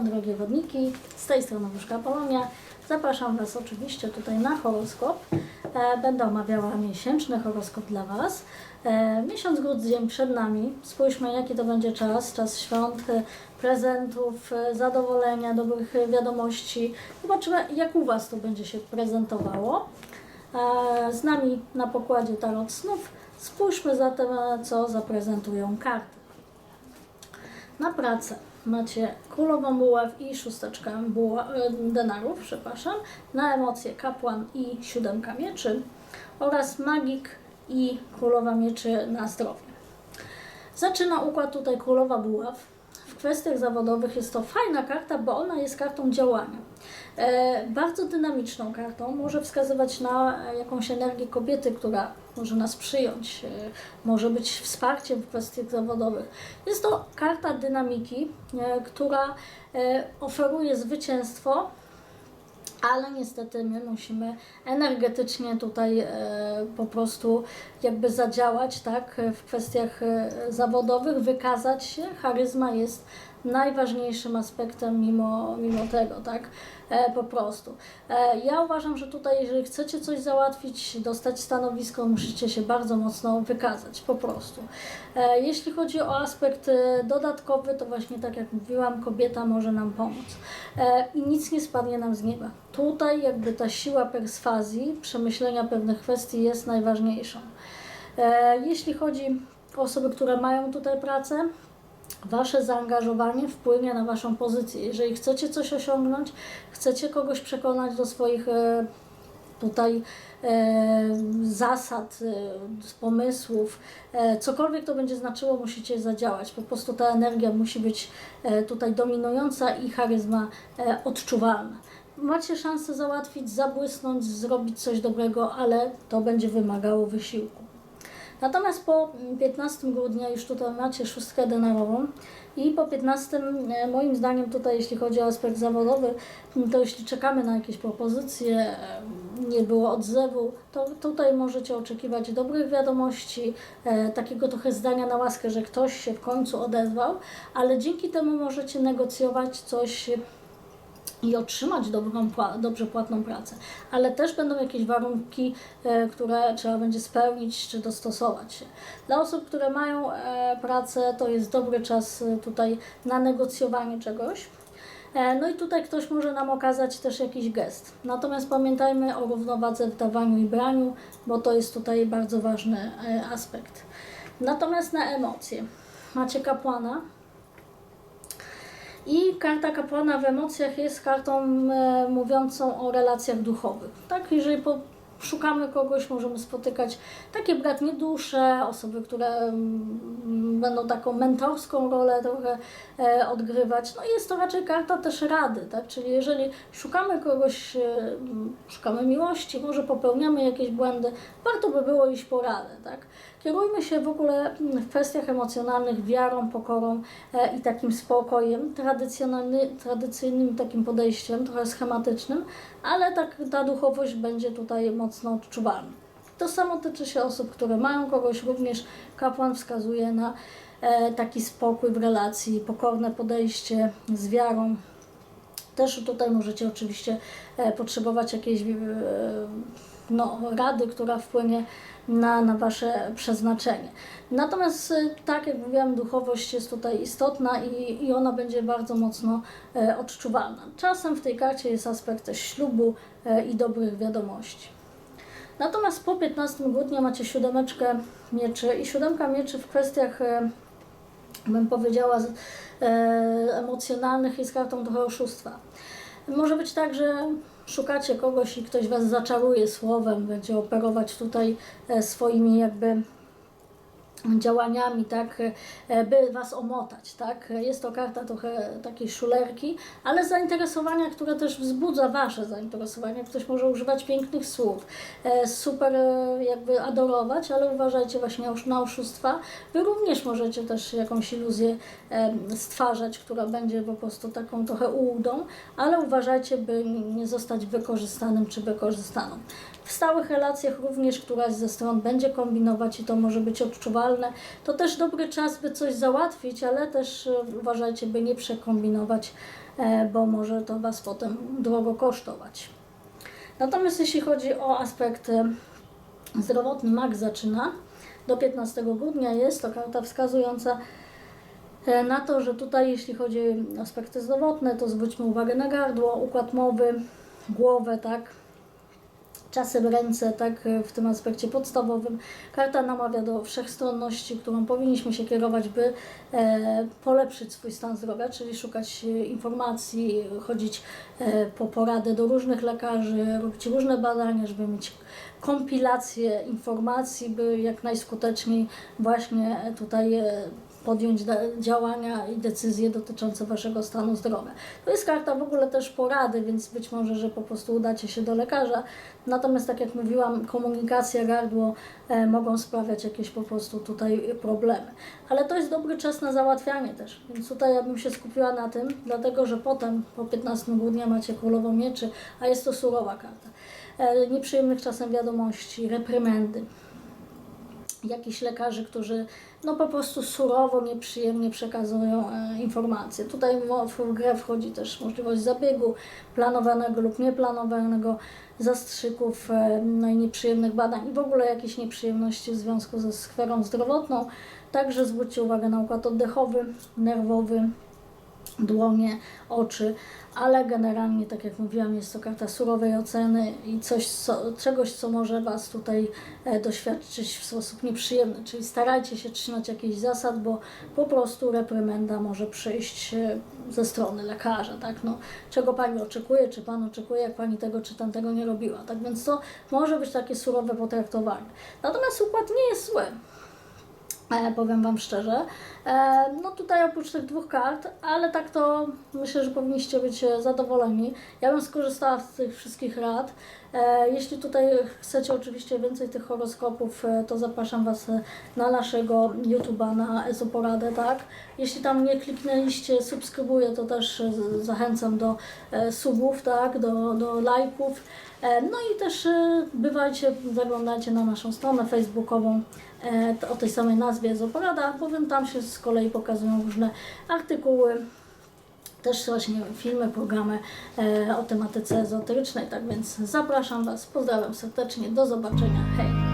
witam drogie wodniki, z tej strony Wyszka Polonia. Zapraszam Was oczywiście tutaj na horoskop. E, Będę omawiała miesięczny horoskop dla Was. E, Miesiąc grudzień przed nami. Spójrzmy jaki to będzie czas, czas świąt, e, prezentów, zadowolenia, dobrych wiadomości. Zobaczymy jak u Was to będzie się prezentowało. Z nami na pokładzie Tarot Snów. Spójrzmy zatem co zaprezentują karty. Na pracę macie królową buław i szósteczkę buła, e, denarów, przepraszam. Na emocje kapłan i siódemka mieczy oraz magik i królowa mieczy na zdrowie. Zaczyna układ tutaj królowa buław. Kwestiach zawodowych jest to fajna karta, bo ona jest kartą działania. E, bardzo dynamiczną kartą, może wskazywać na e, jakąś energię kobiety, która może nas przyjąć, e, może być wsparciem w kwestiach zawodowych. Jest to karta dynamiki, która oferuje zwycięstwo, ale niestety my musimy energetycznie tutaj e, po prostu jakby zadziałać, tak, w kwestiach e, zawodowych, wykazać się. Charyzma jest najważniejszym aspektem mimo, mimo tego, tak, e, po prostu. E, ja uważam, że tutaj jeżeli chcecie coś załatwić, dostać stanowisko, musicie się bardzo mocno wykazać, po prostu. E, jeśli chodzi o aspekt e, dodatkowy, to właśnie tak jak mówiłam, kobieta może nam pomóc. E, I nic nie spadnie nam z nieba. Tutaj jakby ta siła perswazji, przemyślenia pewnych kwestii jest najważniejszą. E, Jeśli chodzi o osoby, które mają tutaj pracę, Wasze zaangażowanie wpłynie na Waszą pozycję. Jeżeli chcecie coś osiągnąć, chcecie kogoś przekonać do swoich e, tutaj e, zasad, e, pomysłów, cokolwiek to będzie znaczyło, musicie zadziałać. Po prostu ta energia musi być tutaj dominująca i charyzma odczuwalna. Macie szansę załatwić, zabłysnąć, zrobić coś dobrego, ale to będzie wymagało wysiłku. Natomiast po 15 grudnia już tutaj macie szóstkę denarową i po 15 e, moim zdaniem tutaj jeśli chodzi o aspekt zawodowy, to jeśli czekamy na jakieś propozycje, e, nie było odzewu, to tutaj możecie oczekiwać dobrych wiadomości, e, takiego trochę zdania na łaskę, że ktoś się w końcu odezwał, ale dzięki temu możecie negocjować coś i otrzymać dobrą, dobrze płatną pracę, ale też będą jakieś warunki, e, które trzeba będzie spełnić czy dostosować się. Dla osób, które mają e, pracę, to jest dobry czas e, tutaj na negocjowanie czegoś. No i tutaj ktoś może nam okazać też jakiś gest. Natomiast pamiętajmy o równowadze w dawaniu i braniu, bo to jest tutaj bardzo ważny aspekt. Natomiast na emocje. Macie kapłana, i karta kapłana w emocjach jest kartą e, mówiącą o relacjach duchowych. Tak, jeżeli po, szukamy kogoś, możemy spotykać takie bratnie dusze, osoby, które mm, będą taką mentorską rolę trochę e, odgrywać. No jest to raczej karta też rady, tak? Czyli jeżeli szukamy kogoś, e, m, szukamy miłości, może popełniamy jakieś błędy, warto by było iść po radę, tak? Kierujmy się w ogóle mm, w kwestiach emocjonalnych wiarą, pokorą e, i takim spokojem, tradycjonalny, tradycyjnym takim podejściem, trochę schematycznym, ale tak ta duchowość będzie tutaj mocno odczuwalna. To samo tyczy się osób, które mają kogoś, również kapłan wskazuje na e, taki spokój w relacji, pokorne podejście z wiarą, też tutaj możecie oczywiście e, potrzebować jakiejś no, rady, która wpłynie na, na Wasze przeznaczenie. Natomiast, e, tak jak mówiłam, duchowość jest tutaj istotna i, i ona będzie bardzo mocno e, odczuwalna. Czasem w tej karcie jest aspekt też ślubu e, i dobrych wiadomości. Natomiast po 15 grudnia macie siódemeczkę mieczy i siódemka mieczy w kwestiach e, bym powiedziała, z- e, emocjonalnych jest kartą trochę oszustwa. Może być tak, że szukacie kogoś i ktoś Was zaczaruje słowem, będzie operować tutaj e, swoimi jakby działaniami, tak, e, by Was omotać, tak. Jest to karta trochę takiej szulerki, ale zainteresowania, które też wzbudza Wasze zainteresowania. Ktoś może używać pięknych słów, e, super e, jakby adorować, ale uważajcie właśnie na oszustwa. Wy również możecie też jakąś iluzję stwarzać, która będzie po prostu taką trochę ułudą, ale uważajcie, by nie zostać wykorzystanym czy wykorzystaną. W stałych relacjach również któraś ze stron będzie kombinować i to może być odczuwalne. To też dobry czas, by coś załatwić, ale też e, uważajcie, by nie przekombinować, e, bo może to Was potem drogo kosztować. Natomiast jeśli chodzi o aspekt e, zdrowotny, mak zaczyna. Do 15 grudnia jest to karta wskazująca na to, że tutaj jeśli chodzi o aspekty zdrowotne, to zwróćmy uwagę na gardło, układ mowy, głowę, tak, czasem ręce, tak, e, w tym aspekcie podstawowym. Karta namawia do wszechstronności, którą powinniśmy się kierować, by e, polepszyć swój stan zdrowia, czyli szukać e, informacji, chodzić po poradę do różnych lekarzy, robić różne badania, żeby mieć kompilację informacji, by jak najskuteczniej właśnie tutaj podjąć działania i decyzje dotyczące Waszego stanu zdrowia. To jest karta w ogóle też porady, więc być może, że po prostu udacie się do lekarza. Natomiast tak jak mówiłam, komunikacja, gardło e, mogą sprawiać jakieś po prostu tutaj problemy. Ale to jest dobry czas na załatwianie też, więc tutaj ja bym się skupiła na tym, dlatego że potem po 15 grudnia macie królową mieczy, a jest to surowa karta. E, nieprzyjemnych czasem wiadomości, reprymendy jakichś lekarzy, którzy no po prostu surowo, nieprzyjemnie przekazują e, informacje. Tutaj w grę wchodzi też możliwość zabiegu planowanego lub nieplanowanego, zastrzyków, e, no i nieprzyjemnych badań i w ogóle jakieś nieprzyjemności w związku ze sferą zdrowotną. Także zwróćcie uwagę na układ oddechowy, nerwowy, dłonie, oczy, ale generalnie, tak jak mówiłam, jest to karta surowej oceny i coś, co, czegoś, co może Was tutaj e, doświadczyć w sposób nieprzyjemny. Czyli starajcie się trzymać jakichś zasad, bo po prostu reprymenda może przyjść e, ze strony lekarza, tak? No, czego Pani oczekuje, czy Pan oczekuje, jak Pani tego czy tamtego nie robiła, tak? Więc to może być takie surowe potraktowanie. Natomiast układ nie jest zły. E, powiem Wam szczerze. E, no tutaj oprócz tych dwóch kart, ale tak to myślę, że powinniście być e, zadowoleni. Ja bym skorzystała z tych wszystkich rad. E, jeśli tutaj chcecie oczywiście więcej tych horoskopów, to zapraszam Was na naszego YouTube'a, na Ezoporadę, tak? Jeśli tam nie kliknęliście, subskrybuję, to też zachęcam do subów, tak? Do, do lajków. No i też bywajcie, zaglądajcie na naszą stronę facebookową o tej samej nazwie Zoporada, bowiem tam się z kolei pokazują różne artykuły, też właśnie filmy, programy e, o tematyce ezoterycznej, tak więc zapraszam Was, pozdrawiam serdecznie, do zobaczenia, hej!